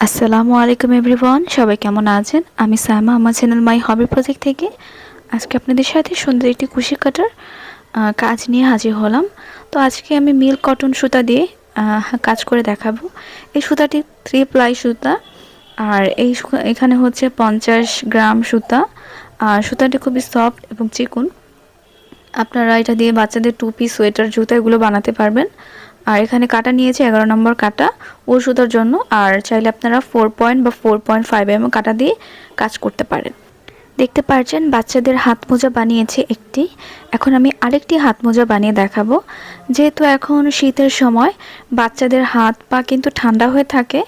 আসসালামু আলাইকুম এভরিওয়ান, সবাই কেমন আছেন? আমি সাইমা, আমার চ্যানেল মাই হবি প্রজেক্ট থেকে। আজকে আপনাদের সাথে সুন্দর একটি কুশি কাটার কাজ নিয়ে হাজির হলাম। তো আজকে আমি মিল কটন সুতা দিয়ে কাজ করে দেখাবো। এই সুতাটি থ্রি প্লাই সুতা, আর এই এখানে হচ্ছে পঞ্চাশ গ্রাম সুতা। আর সুতাটি খুবই সফট এবং চিকুন। আপনারা এটা দিয়ে বাচ্চাদের টুপি সোয়েটার, জুতা এগুলো বানাতে পারবেন। আর এখানে কাটা নিয়েছে এগারো নম্বর কাটা ও সুতার জন্য, আর চাইলে আপনারা ফোর পয়েন্ট বা ফোর পয়েন্ট ফাইভ এম কাটা দিয়ে কাজ করতে পারেন। দেখতে পারছেন, বাচ্চাদের হাত মোজা বানিয়েছে একটি। এখন আমি আরেকটি হাত মোজা বানিয়ে দেখাবো। যেহেতু এখন শীতের সময়, বাচ্চাদের হাত পা কিন্তু ঠান্ডা হয়ে থাকে,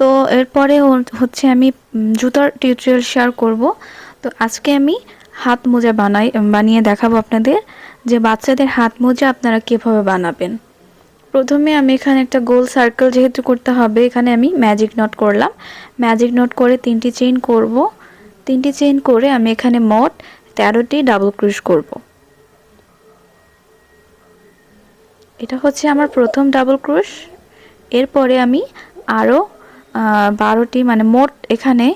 তো এরপরে হচ্ছে আমি জুতার টিউটোরিয়াল শেয়ার করব। তো আজকে আমি হাত মোজা বানাই, বানিয়ে দেখাবো আপনাদের যে বাচ্চাদের হাত মোজা আপনারা কীভাবে বানাবেন। প্রথমে আমি এখানে একটা গোল সার্কেল যেহেতু করতে হবে, এখানে আমি ম্যাজিক নট করলাম। ম্যাজিক নট করে তিনটি চেইন করব। তিনটি চেইন করে আমি এখানে মোট তেরোটি ডাবল ক্রুশ করব। এটা হচ্ছে আমার প্রথম ডাবল ক্রুশ এরপরে আমি আরও বারোটি মানে মোট এখানে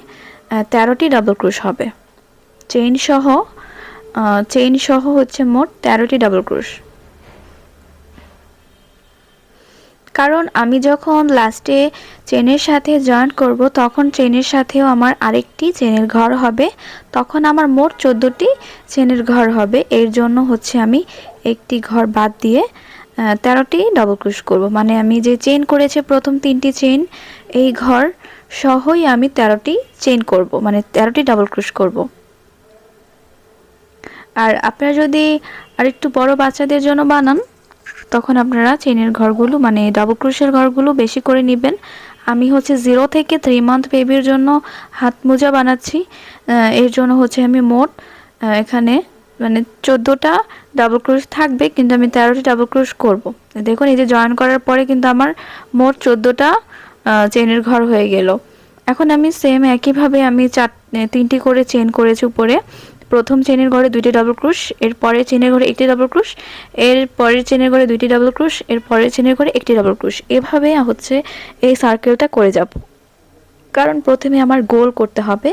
তেরোটি ডাবল ক্রুশ হবে। চেইন সহ চেইন সহ হচ্ছে মোট তেরোটি ডাবল ক্রুশ কারণ আমি যখন লাস্টে চেনের সাথে জয়েন্ট করব, তখন চেনের সাথেও আমার আরেকটি চেনের ঘর হবে। তখন আমার মোট চোদ্দোটি চেনের ঘর হবে। এর জন্য হচ্ছে আমি একটি ঘর বাদ দিয়ে তেরোটি ডবল ক্রুশ করব। মানে আমি যে চেন করেছে প্রথম তিনটি চেন এই ঘর সহই আমি তেরোটি চেন করব। মানে তেরোটি ডবল ক্রুশ করব। আর আপনারা যদি আরেকটু বড় বাচ্চাদের জন্য বানান তখন আপনারা চেনের ঘরগুলো মানে ডাবল ক্রুশের ঘরগুলো বেশি করে নেবেন। আমি হচ্ছে জিরো থেকে থ্রি মান্থ বেবির জন্য হাত মোজা বানাচ্ছি। এর জন্য হচ্ছে আমি মোট এখানে মানে চোদ্দোটা ডাবল ক্রুশ থাকবে, কিন্তু আমি তেরোটি ডাবল ক্রুশ করব। দেখুন, এই যে জয়েন করার পরে কিন্তু আমার মোট চোদ্দোটা চেনের ঘর হয়ে গেল। এখন আমি সেম একইভাবে আমি চার, তিনটি করে চেন করেছি উপরে। প্রথম চেনের ঘরে দুইটি ডাবল ক্রুশ এর পরের চেনের ঘরে একটি ডাবল ক্রুশ এর পরের চেনের ঘরে দুইটি ডাবল ক্রুশ এর পরের চেনের ঘরে একটি ডাবল ক্রুশ এভাবে হচ্ছে এই সার্কেলটা করে যাব। কারণ প্রথমে আমার গোল করতে হবে,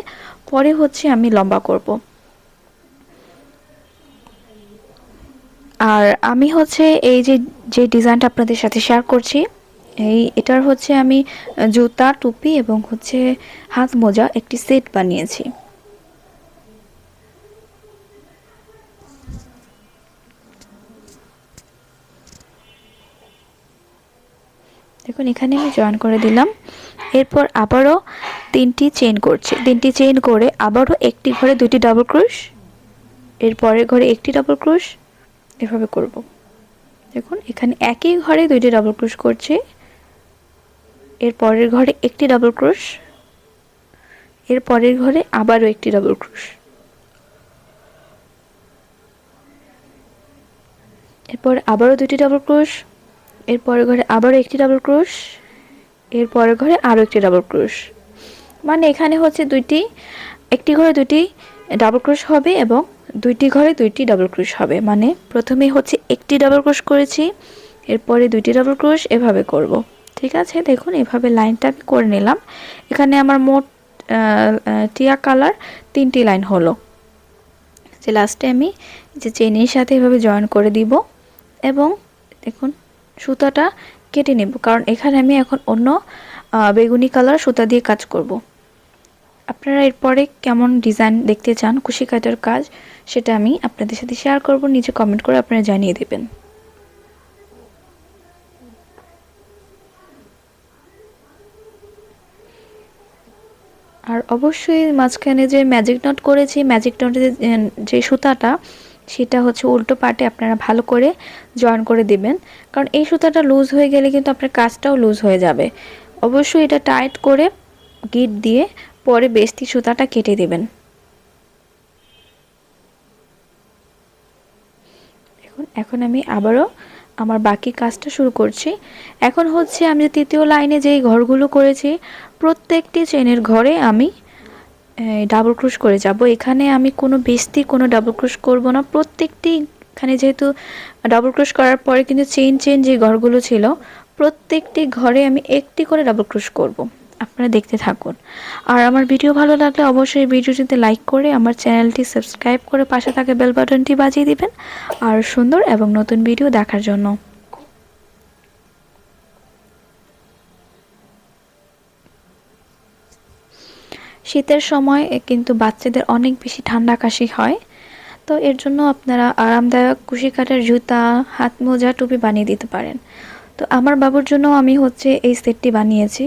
পরে হচ্ছে আমি লম্বা করব। আর আমি হচ্ছে এই যে যে ডিজাইনটা আপনাদের সাথে শেয়ার করছি, এই এটার হচ্ছে আমি জুতা, টুপি এবং হচ্ছে হাত মোজা একটি সেট বানিয়েছি। দেখুন, এখানে আমি জয়েন করে দিলাম। এরপর আবারও তিনটি চেন করছি। তিনটি চেন করে আবারও একটি ঘরে দুটি ডাবল ক্রুশ এর পরের ঘরে একটি ডাবল ক্রুশ এভাবে করব। দেখুন, এখানে একই ঘরে দুইটি ডাবল ক্রুশ করছি এর পরের ঘরে একটি ডাবল ক্রুশ এর পরের ঘরে আবারও একটি ডাবল ক্রুশ এরপর আবারও দুটি ডাবল ক্রুশ এর পরের ঘরে আবারও একটি ডাবল ক্রুশ এর পরের ঘরে আরও একটি ডাবল ক্রুশ মানে এখানে হচ্ছে দুইটি, একটি ঘরে দুটি ডাবল ক্রুশ হবে এবং দুইটি ঘরে দুইটি ডাবল ক্রুশ হবে। মানে প্রথমে হচ্ছে একটি ডাবল ক্রুশ করেছি, এরপরে দুইটি ডাবল ক্রুশ এভাবে করব। ঠিক আছে? দেখুন, এভাবে লাইনটা আমি করে নিলাম। এখানে আমার মোট টিয়া কালার তিনটি লাইন হলো। যে লাস্টে আমি যে চেনের সাথে এভাবে জয়েন করে দিব। এবং দেখুন সুতাটা কেটে নেব। কারণ এখানে আমি এখন অন্য বেগুনি কালার সুতা দিয়ে কাজ করব। আপনারা এরপরে কেমন ডিজাইন দেখতে চান কুশি কাটার কাজ, সেটা আমি আপনাদের সাথে শেয়ার করব। নিচে কমেন্ট করে আপনারা জানিয়ে দেবেন। আর অবশ্যই মাঝখানে যে ম্যাজিক নট করেছি ম্যাজিক নটের যে সুতাটা সেটা হচ্ছে উল্টো পাটে আপনারা ভালো করে জয়েন করে দিবেন। কারণ এই সুতাটা লুজ হয়ে গেলে কিন্তু আপনার কাজটাও লুজ হয়ে যাবে। অবশ্যই এটা টাইট করে গিট দিয়ে পরে বেস্তি সুতাটা কেটে দেবেন। এখন এখন আমি আবারও আমার বাকি কাজটা শুরু করছি। এখন হচ্ছে আমি তৃতীয় লাইনে যেই ঘরগুলো করেছি, প্রত্যেকটি চেনের ঘরে আমি ডাবল ক্রুশ করে যাব। এখানে আমি কোনো বেস্তি, কোনো ডাবল ক্রুশ করব না। প্রত্যেকটি এখানে যেহেতু ডাবল ক্রুশ করার পরে কিন্তু চেন চেন যে ঘরগুলো ছিল, প্রত্যেকটি ঘরে আমি একটি করে ডাবল ক্রুশ করব। আপনারা দেখতে থাকুন। আর আমার ভিডিও ভালো লাগলে অবশ্যই ভিডিওটিতে লাইক করে আমার চ্যানেলটি সাবস্ক্রাইব করে পাশে থাকা বেল বাটনটি বাজিয়ে দিবেন। আর সুন্দর এবং নতুন ভিডিও দেখার জন্য। শীতের সময় কিন্তু বাচ্চাদের অনেক বেশি ঠান্ডা কাশি হয়। তো এর জন্য আপনারা আরামদায়ক কুশি কাটার জুতা, হাত মোজা, টুপি বানিয়ে দিতে পারেন। তো আমার বাবুর জন্য আমি হচ্ছে এই সেটটি বানিয়েছি।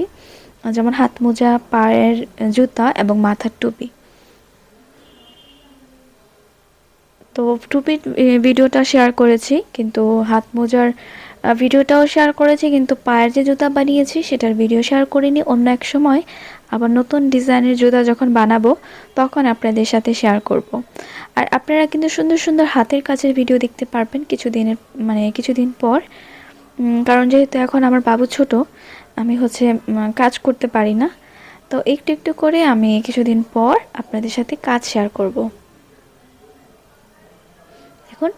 যেমন হাত মোজা, পায়ের জুতা এবং মাথার টুপি। তো টুপির ভিডিওটা শেয়ার করেছি, কিন্তু হাত মোজার ভিডিওটাও শেয়ার করেছি, কিন্তু পায়ের যে জুতা বানিয়েছি, সেটার ভিডিও শেয়ার করিনি। অন্য এক সময় আবার নতুন ডিজাইনের জুতা যখন বানাবো, তখন আপনাদের সাথে শেয়ার করব। আর আপনারা কিন্তু সুন্দর সুন্দর হাতের কাজের ভিডিও দেখতে পারবেন কিছুদিনের মানে কিছুদিন পর। কারণ যেহেতু এখন আমার বাবু ছোট, আমি হচ্ছে কাজ করতে পারি না। তো একটু একটু করে আমি কিছুদিন পর আপনাদের সাথে কাজ শেয়ার করব। এখন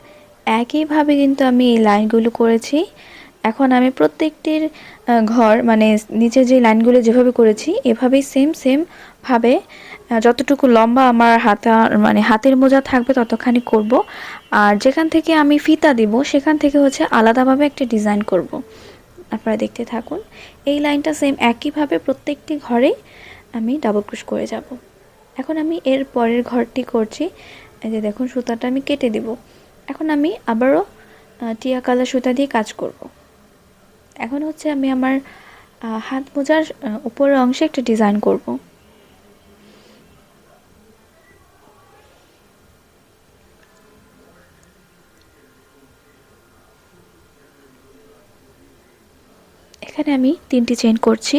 একইভাবে কিন্তু আমি এই লাইনগুলো করেছি। এখন আমি প্রত্যেকটির ঘর মানে নিচে যে লাইনগুলো যেভাবে করেছি, এভাবেই সেম সেম ভাবে যতটুকু লম্বা আমার হাতা মানে হাতের মোজা থাকবে ততখানি করব। আর যেখান থেকে আমি ফিতা দিব, সেখান থেকে হচ্ছে আলাদাভাবে একটা ডিজাইন করব। আপনারা দেখতে থাকুন, এই লাইনটা সেম একইভাবে প্রত্যেকটি ঘরে আমি ডাবল ক্রুশ করে যাব। এখন আমি এর পরের ঘরটি করছি, এই যে দেখুন সুতাটা আমি কেটে দিব। এখন আমি আবারও টিয়া কালার সুতা দিয়ে কাজ করব। এখন হচ্ছে আমি আমার হাত মোজার উপরের অংশে একটা ডিজাইন করব। এখানে আমি তিনটি চেন করছি।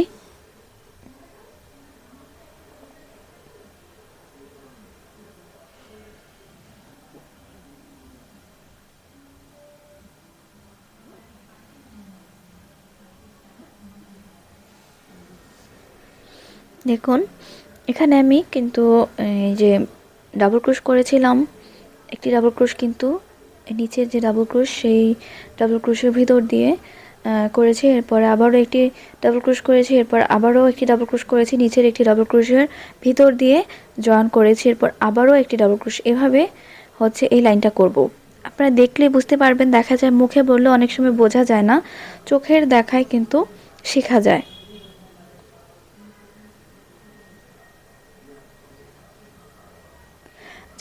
দেখুন, এখানে আমি কিন্তু, এই যে ডাবল ক্রুশ করেছিলাম, একটি ডাবল ক্রুশ কিন্তু নিচের যে ডাবল ক্রুশ সেই ডাবল ক্রুশের ভিতর দিয়ে করেছি, এরপর আবারও একটি ডাবল ক্রুশ করেছি, এরপর আবারও একটি ডাবল ক্রুশ করেছি, নিচের একটি ডাবল ক্রুশের ভিতর দিয়ে জয়েন করেছি, এরপর আবারও একটি ডাবল ক্রুশ এভাবে হচ্ছে এই লাইনটা করব। আপনারা দেখলে বুঝতে পারবেন, দেখা যায় মুখে বললে অনেক সময় বোঝা যায় না, চোখের দেখায় কিন্তু শেখা যায়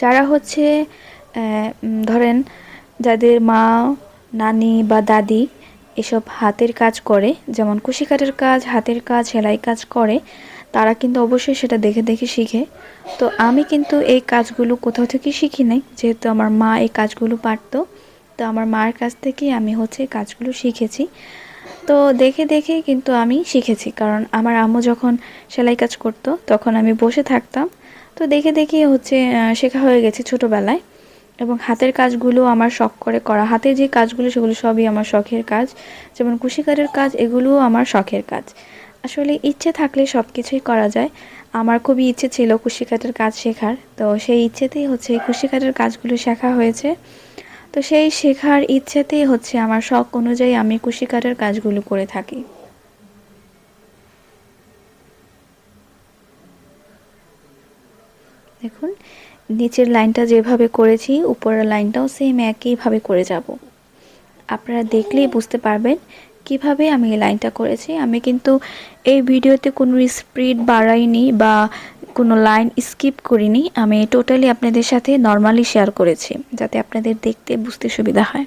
যারা হচ্ছে ধরেন যাদের মা, নানি বা দাদি এসব হাতের কাজ করে, যেমন কুশি কাঠের কাজ, হাতের কাজ, সেলাই কাজ করে, তারা কিন্তু অবশ্যই সেটা দেখে দেখে শিখে। তো আমি কিন্তু এই কাজগুলো কোথাও থেকে শিখি নাই, যেহেতু আমার মা এই কাজগুলো পারতো, তো আমার মার কাছ থেকেই আমি হচ্ছে কাজগুলো শিখেছি। তো দেখে দেখে কিন্তু আমি শিখেছি, কারণ আমার আম্মু যখন সেলাই কাজ করতো, তখন আমি বসে থাকতাম তো দেখে দেখে হচ্ছে শেখা হয়ে গেছে ছোটোবেলায়। এবং হাতের কাজগুলো আমার শখ করে করা। হাতের যে কাজগুলো, সেগুলো সবই আমার শখের কাজ। যেমন কুশিকারের কাজ, এগুলোও আমার শখের কাজ। আসলে ইচ্ছে থাকলে সব কিছুই করা যায়। আমার খুবই ইচ্ছে ছিল কুশিকাটের কাজ শেখার। তো সেই ইচ্ছেতেই হচ্ছে কুশিকাটের কাজগুলো শেখা হয়েছে। তো সেই শেখার ইচ্ছেতেই হচ্ছে আমার শখ অনুযায়ী আমি কুশিকাটের কাজগুলো করে থাকি। দেখুন, নিচের লাইনটা যেভাবে করেছি, উপরের লাইনটাও সেম একইভাবে করে যাব। আপনারা দেখলেই বুঝতে পারবেন কীভাবে আমি এই লাইনটা করেছি। আমি কিন্তু এই ভিডিওতে কোনো স্পিড বাড়াইনি বা কোনো লাইন স্কিপ করিনি। আমি টোটালি আপনাদের সাথে নর্মালি শেয়ার করেছি, যাতে আপনাদের দেখতে, বুঝতে সুবিধা হয়।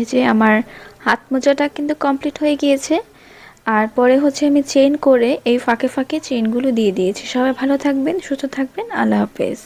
এই যে আমার হাত মোজাটা কিন্তু কমপ্লিট হয়ে গিয়েছে। আর পরে হচ্ছে আমি চেইন করে এই ফাঁকে ফাঁকে চেইনগুলো দিয়ে দিয়েছি। সবাই ভালো থাকবেন, সুস্থ থাকবেন। আল্লাহ হাফেজ।